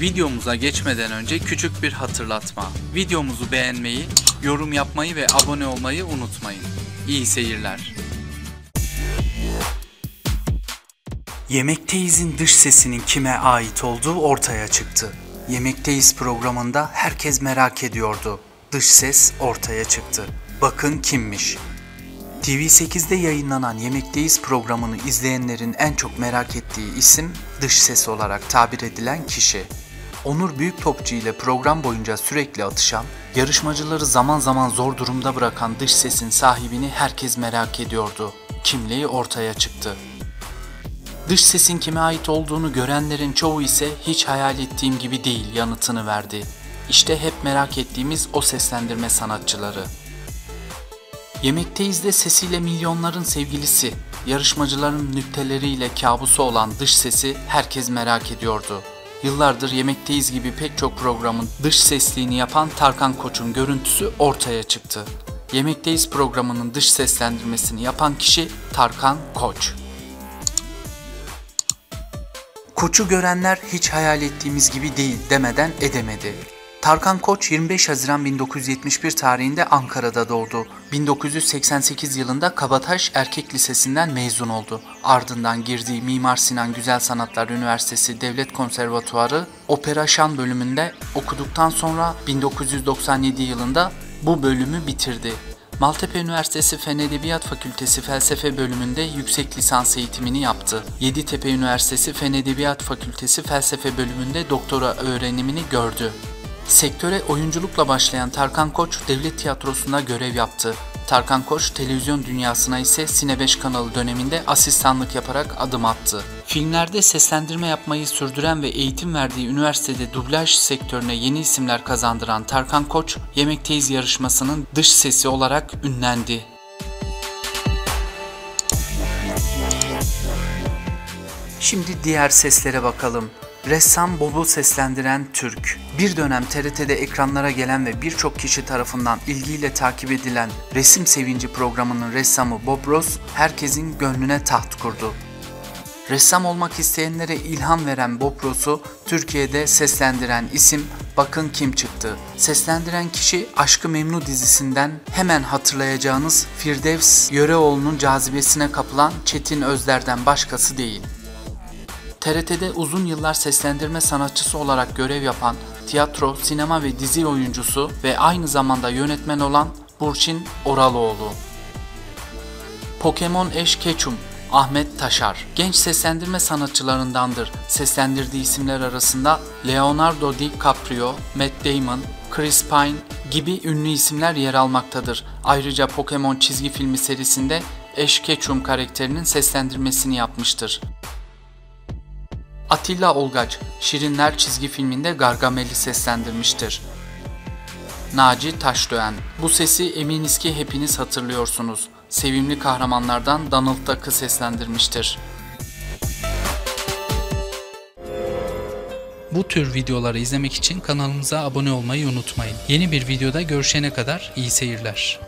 Videomuza geçmeden önce küçük bir hatırlatma. Videomuzu beğenmeyi, yorum yapmayı ve abone olmayı unutmayın. İyi seyirler. Yemekteyiz'in dış sesinin kime ait olduğu ortaya çıktı. Yemekteyiz programında herkes merak ediyordu. Dış ses ortaya çıktı. Bakın kimmiş. TV8'de yayınlanan Yemekteyiz programını izleyenlerin en çok merak ettiği isim dış ses olarak tabir edilen kişi. Onur Büyüktopçu ile program boyunca sürekli atışan, yarışmacıları zaman zaman zor durumda bırakan dış sesin sahibini herkes merak ediyordu. Kimliği ortaya çıktı. Dış sesin kime ait olduğunu görenlerin çoğu ise hiç hayal ettiğim gibi değil yanıtını verdi. İşte hep merak ettiğimiz o seslendirme sanatçıları. Yemekteyiz de sesiyle milyonların sevgilisi, yarışmacıların nükteleriyle kabusu olan dış sesi herkes merak ediyordu. Yıllardır Yemekteyiz gibi pek çok programın dış sesliğini yapan Tarkan Koç'un görüntüsü ortaya çıktı. Yemekteyiz programının dış seslendirmesini yapan kişi Tarkan Koç. Koç'u görenler hiç hayal ettiğimiz gibi değil demeden edemedi. Tarkan Koç 25 Haziran 1971 tarihinde Ankara'da doğdu. 1988 yılında Kabataş Erkek Lisesi'nden mezun oldu. Ardından girdiği Mimar Sinan Güzel Sanatlar Üniversitesi Devlet Konservatuarı Opera Şan bölümünde okuduktan sonra 1997 yılında bu bölümü bitirdi. Maltepe Üniversitesi Fen Edebiyat Fakültesi Felsefe bölümünde yüksek lisans eğitimini yaptı. Yeditepe Üniversitesi Fen Edebiyat Fakültesi Felsefe bölümünde doktora öğrenimini gördü. Sektöre oyunculukla başlayan Tarkan Koç devlet tiyatrosunda görev yaptı. Tarkan Koç televizyon dünyasına ise Sine 5 kanalı döneminde asistanlık yaparak adım attı. Filmlerde seslendirme yapmayı sürdüren ve eğitim verdiği üniversitede dublaj sektörüne yeni isimler kazandıran Tarkan Koç, Yemekteyiz yarışmasının dış sesi olarak ünlendi. Şimdi diğer seslere bakalım. Ressam Bob'u seslendiren Türk. Bir dönem TRT'de ekranlara gelen ve birçok kişi tarafından ilgiyle takip edilen Resim Sevinci programının ressamı Bob Ross herkesin gönlüne taht kurdu. Ressam olmak isteyenlere ilham veren Bob Ross'u Türkiye'de seslendiren isim bakın kim çıktı. Seslendiren kişi Aşkı Memnu dizisinden hemen hatırlayacağınız Firdevs Yöreoğlu'nun cazibesine kapılan Çetin Özler'den başkası değil. TRT'de uzun yıllar seslendirme sanatçısı olarak görev yapan tiyatro, sinema ve dizi oyuncusu ve aynı zamanda yönetmen olan Burçin Oraloğlu. Pokemon Eş Keçum Ahmet Taşar genç seslendirme sanatçılarındandır. Seslendirdiği isimler arasında Leonardo DiCaprio, Matt Damon, Chris Pine gibi ünlü isimler yer almaktadır. Ayrıca Pokemon çizgi filmi serisinde Eş Ketchum karakterinin seslendirmesini yapmıştır. Atilla Olgaç, Şirinler çizgi filminde Gargamel'i seslendirmiştir. Naci Taşdöğen, bu sesi eminiz ki hepiniz hatırlıyorsunuz. Sevimli kahramanlardan Donald Duck'ı seslendirmiştir. Bu tür videoları izlemek için kanalımıza abone olmayı unutmayın. Yeni bir videoda görüşene kadar iyi seyirler.